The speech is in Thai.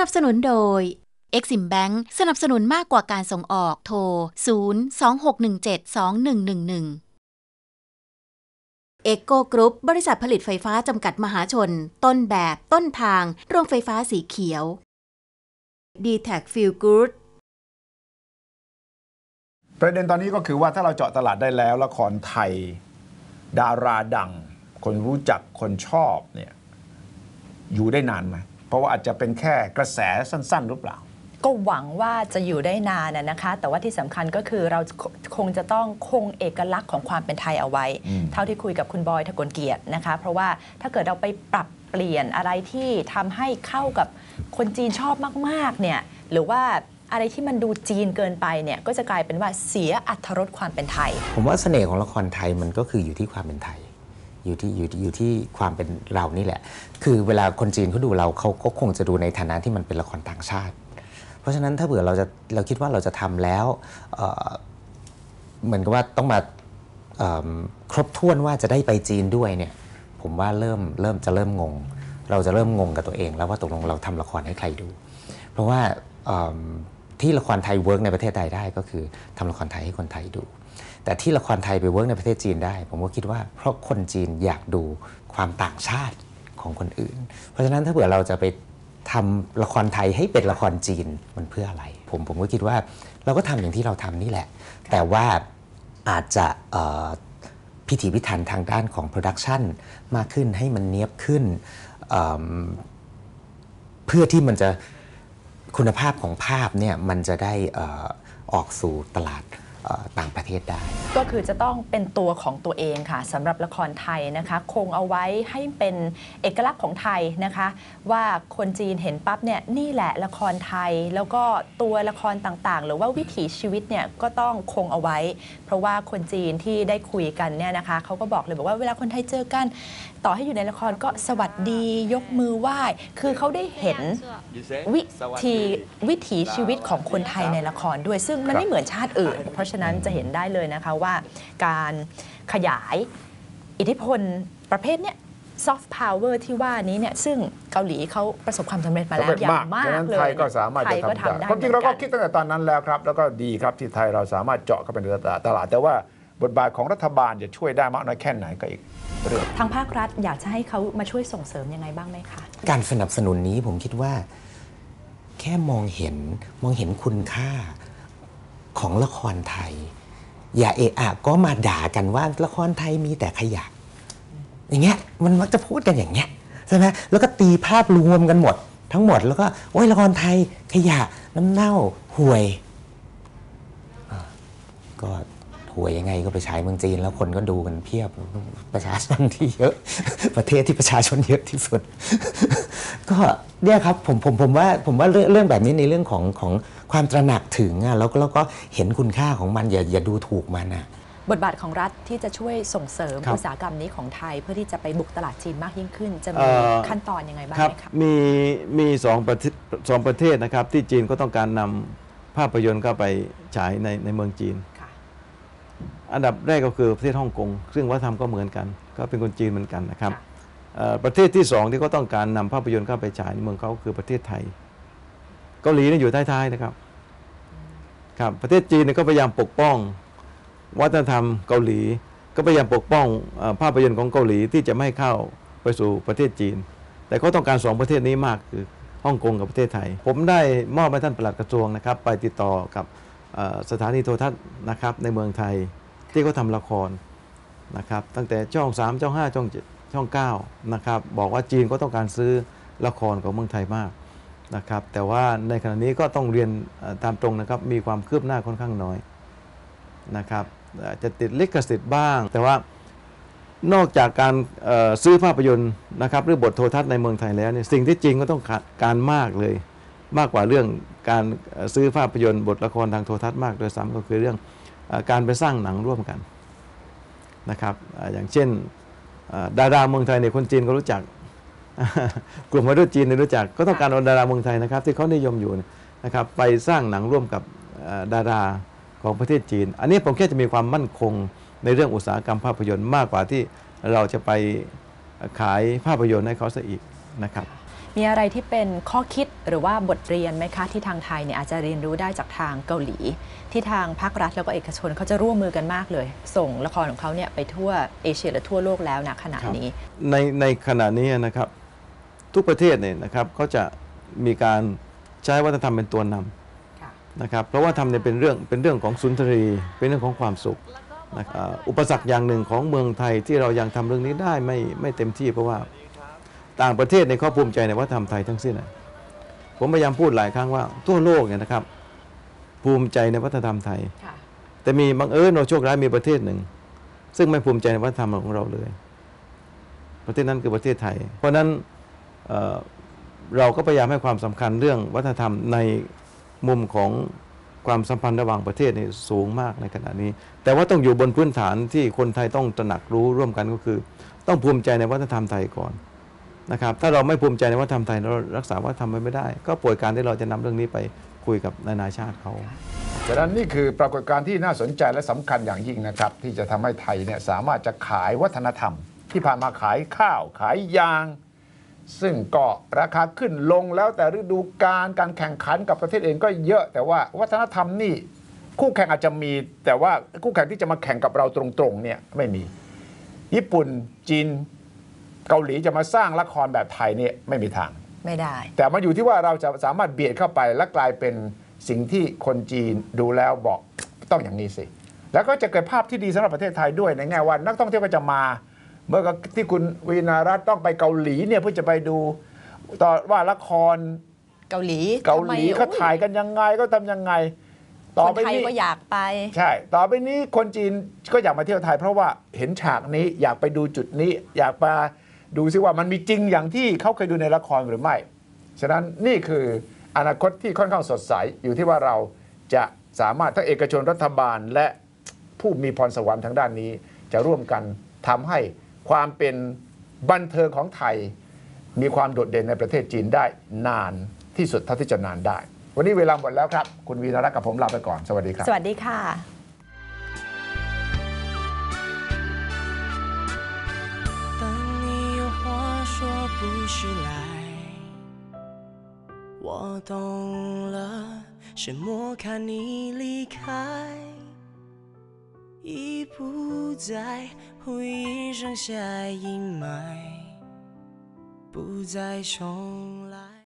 นับสนุนโดย Exim Bank สนับสนุนมากกว่าการส่งออกโทร 026172111เอโกกรุ๊ปบริษัทผลิตไฟฟ้าจำกัดมหาชน ต้นแบบต้นทาง โรงไฟฟ้าสีเขียว d t a c Feel Good ประเด็นตอนนี้ก็คือว่าถ้าเราเจาะตลาดได้แล้ว ละครไทย ดาราดัง คนรู้จักคนชอบเนี่ยอยู่ได้นานไหม เพราะว่าอาจจะเป็นแค่กระแสสั้น ๆ หรือเปล่า ก็หวังว่าจะอยู่ได้นานนะนะคะ แต่ว่าที่สำคัญก็คือเราคงจะต้องคงเอกลักษณ์ของความเป็นไทยเอาไว้อืมเท่าที่คุยกับคุณบอยทะกลเกียรตินะคะ เพราะว่าถ้าเกิดเราไปปรับเปลี่ยนอะไรที่ทำให้เข้ากับคนจีนชอบมากๆเนี่ยหรือว่าอะไรที่มันดูจีนเกินไปเนี่ยก็จะกลายเป็นว่าเสียอัตรสความเป็นไทย ผมว่าเสน่ห์ของละครไทยมันก็คืออยู่ที่ความเป็นไทย อยู่ที่อยู่ที่อยู่ที่ความเป็นเรานี่แหละ คือเวลาคนจีนเขาดูเราเขาก็คงจะดูในฐานะที่มันเป็นละครต่างชาติ เพราะฉะนั้นถ้าเผื่อเราจะเราคิดว่าเราจะทำแล้วเเหมือนกับว่าต้องมาครบถ้วนว่าจะได้ไปจีนด้วยเนี่ยผมว่าเริ่มเริ่มจะเริ่มงง เราจะเริ่มงงกับตัวเอง แล้วว่าตกลงเราทำละครให้ใครดู เพราะว่าที่ละครไทยเวิร์กในประเทศไทยได้ก็คือทำละครไทยให้คนไทยดู แต่ที่ละครไทยไปเวิร์กในประเทศจีนได้ ผมก็คิดว่า เพราะคนจีนอยากดูความต่างชาติของคนอื่น เพราะฉะนั้นถ้าเผื่อเราจะไปทำละครไทยให้เป็นละครจีนมันเพื่ออะไร ผมผมก็คิดว่าเราก็ทำอย่างที่เราทำนี่แหละ แต่ว่าอาจจะพิถีพิถันทางด้านของโปรดักชันมากขึ้นให้มันเนียบขึ้นเเพื่อที่มันจะคุณภาพของภาพเนี่ยมันจะได้ออกสู่ตลาด ต่างประเทศได้ ก็คือจะต้องเป็นตัวของตัวเองค่ะสำหรับละครไทยนะคะ คงเอาไว้ให้เป็นเอกลักษณ์ของไทยนะคะ ว่าคนจีนเห็นปั๊บเนี่ยนี่แหละละครไทย แล้วก็ตัวละครต่างๆ หรือว่าวิถีชีวิตเนี่ยก็ต้องคงเอาไว้ เพราะว่าคนจีนที่ได้คุยกันเนี่ยนะคะเขาก็บอกเลยบอกว่าเวลาคนไทยเจอกัน ต่อให้อยู่ในละครก็สวัสดียกมือไหว้ คือเขาได้เห็นวิธีวิถีชีวิตของคนไทยในละครด้วย ซึ่งมันไม่เหมือนชาติอื่นเพราะฉะนั้นจะเห็นได้เลยนะคะว่าการขยายอิทธิพลประเภทเนี้ยซอฟต์พาวเวอร์ที่ว่านี้เนี่ยซึ่งเกาหลีเขาประสบความสำเร็จมาแล้วสำเร็จอย่างมากฉะนั้นเลยไทยก็สามารถไทจะยก็ทำทำได้ได้ความจริงเราก็หมือนนคิดตั้งแต่ตอนนั้นแล้วครับ แล้วก็ดีครับที่ไทยเราสามารถเจาะเข้าไปในตลาด แต่ว่าบทบาทของรัฐบาลจะช่วยได้มากน้อยแค่ไหนก็อีกเรื่องทางภาครัฐอยากจะให้เขามาช่วยส่งเสริมยังไงบ้างไหมคะการสนับสนุนนี้ผมคิดว่า แค่มองเห็นมองเห็นคุณค่า ของละครไทย อย่าเอะอะก็มาด่ากันว่าละครไทยมีแต่ขยะ อย่างเงี้ยมันมักจะพูดกันอย่างเงี้ยใช่ไหมแล้วก็ตีภาพรวมกันหมด ทั้งหมดแล้วก็โอ้ยละครไทยขยะน้ำเน่าห่วยก็ห่วยยังไงก็ไปฉายเมืองจีน แล้วคนก็ดูกันเพียบประชาชนที่เยอะ ประเทศที่ประชาชนเยอะที่สุด ก็เนี่ยครับผมผมผมว่าผมว่าเรื่องเรื่องแบบนี้ในเรื่องของของ ความตระหนักถึงอะแล้วก็แล้วก็เห็นคุณค่าของมันอย่าอย่าดูถูกมันอะบทบาทของรัฐที่จะช่วยส่งเสริมครับอุตสาหกรรมนี้ของไทย เพื่อที่จะไปบุกตลาดจีนมากยิ่งขึ้น จะเอ่มีอขั้นตอนยังไงบ้างครับไหมคะมีมีสองประเทศสองประเทศนะครับ ที่จีนก็ต้องการนำภาพยนตร์เข้าไปฉายในในเมืองจีนค่ะอันดับแรกก็คือประเทศฮ่องกงซึ่งวัฒนธรรมก็เหมือนกัน ก็เป็นคนจีนเหมือนกันนะครับค่ะเอ่อประเทศที่สองที่ก็ต้องการนำภาพยนตร์เข้าไปฉายในเมืองเขาคือประเทศไทย เกาหลีเนี่ยอยู่ท้ายๆนะครับครับประเทศจีนเนี่ยก็พยายามปกป้อง วัฒนธรรมเกาหลี ก็พยายามปกป้องภาพยนตร์ของเกาหลีที่จะไม่ให้เข้าไปสู่ประเทศจีน แต่เขาต้องการสองประเทศนี้มากคือฮ่องกงกับประเทศไทย ผมได้มอบให้ท่านปลัดกระทรวงนะครับ ไปติดต่อกับสถานีโทรทัศน์นะครับในเมืองไทยที่เขาทำละครนะครับตั้งแต่ช่อง 3 ช่อง 5 ช่อง 7 ช่อง 9 นะครับ บอกว่าจีนก็ต้องการซื้อละครของเมืองไทยมาก นะครับแต่ว่าในขณะนี้ก็ต้องเรียนตามตรงนะครับมีความคืบหน้าค่อนข้างน้อยนะครับจะติดลิขสิทธิ์บ้าง แต่ว่านอกจากการซื้อภาพยนตร์นะครับหรือบทโทรทัศน์ในเมืองไทยแล้วเนี่ยสิ่งที่จริงก็ต้องการมากเลย มากกว่าเรื่องการซื้อภาพยนตร์บทละครทางโทรทัศน์มากโดยซ้ำก็คือเรื่องการไปสร้างหนังร่วมกันนะครับอย่างเช่นดาราเมืองไทยเนี่ยคนจีนก็รู้จัก กลุ่มวัยรุ่นจีนเนี่ยรู้จัก ก็ต้องการเอาดาราเมืองไทยนะครับ ที่เขานิยมอยู่นะครับ ไปสร้างหนังร่วมกับเอ่อดาราของประเทศจีน อันนี้ผมแค่จะมีความมั่นคงในเรื่องอุตสาหกรรมภาพยนตร์มากกว่าที่เราจะไปขายภาพยนตร์ให้เขาซะอีกนะครับ มีอะไรที่เป็นข้อคิดหรือว่าบทเรียนไหมคะที่ทางไทยเนี่ยอาจจะเรียนรู้ได้จากทางเกาหลี ที่ทางภาครัฐแล้วก็เอกชนเขาจะร่วมมือกันมากเลย ส่งละครของเขาเนี่ยไปทั่วเอเชียและทั่วโลกแล้วนะขณะนี้ ในในขณะนี้นะครับ ทุกประเทศเนี่ยนะครับก็จะมีการใช้วัฒนธรรมเป็นตัวนำนะครับเพราะว่าทำเนี่ยเป็นเรื่องเป็นเรื่องของสุนทรีเป็นเรื่องของความสุขนะครับอ่าอุปสรรคอย่างหนึ่งของเมืองไทยที่เรายังทำเรื่องนี้ได้ไม่ไม่เต็มที่เพราะว่าต่างประเทศในยเขาภูมิใจในวัฒนธรรมไทยทั้งสิ้นนะผมพยายามพูดหลายครั้งว่าทั่วโลกเนี่ยนะครับภูมิใจในวัฒนธรรมไทย แต่มีบังเอิญเราโชคร้ายมีประเทศหนึ่ง ซึ่งไม่ภูมิใจในวัฒนธรรมของเราเลย ประเทศนั้นคือประเทศไทย เพราะฉะนั้น เราก็พยายามให้ความสำคัญเรื่องวัฒนธรรมในมุมของความสัมพันธ์ระหว่างประเทศนี่สูงมากในขณะนี้ แต่ว่าต้องอยู่บนพื้นฐานที่คนไทยต้องตระหนักรู้ร่วมกันก็คือ ต้องภูมิใจในวัฒนธรรมไทยก่อนนะครับ ถ้าเราไม่ภูมิใจในวัฒนธรรมไทยเรารักษาวัฒนธรรมไว้ไม่ได้ ก็ป่วยการที่เราจะนำเรื่องนี้ไปคุยกับนานาชาติเขาฉะนั้นนี่คือปรากฏการณ์ที่น่าสนใจและสำคัญอย่างยิ่งนะครับ ที่จะทำให้ไทยเนี่ยสามารถจะขายวัฒนธรรม ที่ผ่านมาขายข้าวขายยาง ซึ่งก็ราคาขึ้นลงแล้วแต่ฤดูกาลการแข่งขันกับประเทศเองก็เยอะแต่ว่าวัฒนธรรมนี่คู่แข่งอาจจะมี แต่ว่าคู่แข่งที่จะมาแข่งกับเราตรงๆเนี่ยไม่มี ญี่ปุ่นจีนเกาหลีจะมาสร้างละครแบบไทยเนี่ยไม่มีทาง ไม่ได้ แต่มันอยู่ที่ว่าเราจะสามารถเบียดเข้าไปและกลายเป็นสิ่งที่คนจีนดูแล้วบอกต้องอย่างนี้สิ แล้วก็จะเกิดภาพที่ดีสำหรับประเทศไทยด้วยในแง่ว่านักท่องเที่ยวก็จะมา เมื่อที่คุณวีนารัตน์ต้องไปเกาหลีเนี่ยเพื่อจะไปดูต่อว่าละครเกาหลีเกาหลีทำไมเขาถ่ายกันยังไงก็ทำยังไง ต่อคนไปไทยนี้ก็อยากไป ใช่ ต่อไปนี้คนจีนก็อยากมาเที่ยวไทย เพราะว่าเห็นฉากนี้อยากไปดูจุดนี้ อยากมาดูซิว่ามันมีจริงอย่างที่เขาเคยดูในละครหรือไม่ ฉะนั้นนี่คืออนาคตที่ค่อนข้างสดใสอยู่ที่ว่าเราจะสามารถทั้งเอกชนรัฐบาลและผู้มีพรสวรรค์ทางด้านนี้ จะร่วมกันทำให้ ความเป็นบันเทิงของไทย มีความโดดเด่นในประเทศจีนได้นานที่สุดเท่าที่จะนานได้ วันนี้เวลาหมดแล้วครับ คุณวีรรัตน์กับผมลาไปก่อนสวัสดีครับ สวัสดีค่ะ 当你有话说不是来，我懂了，是莫看你离开， 已不在回忆剩下阴霾，不再重来。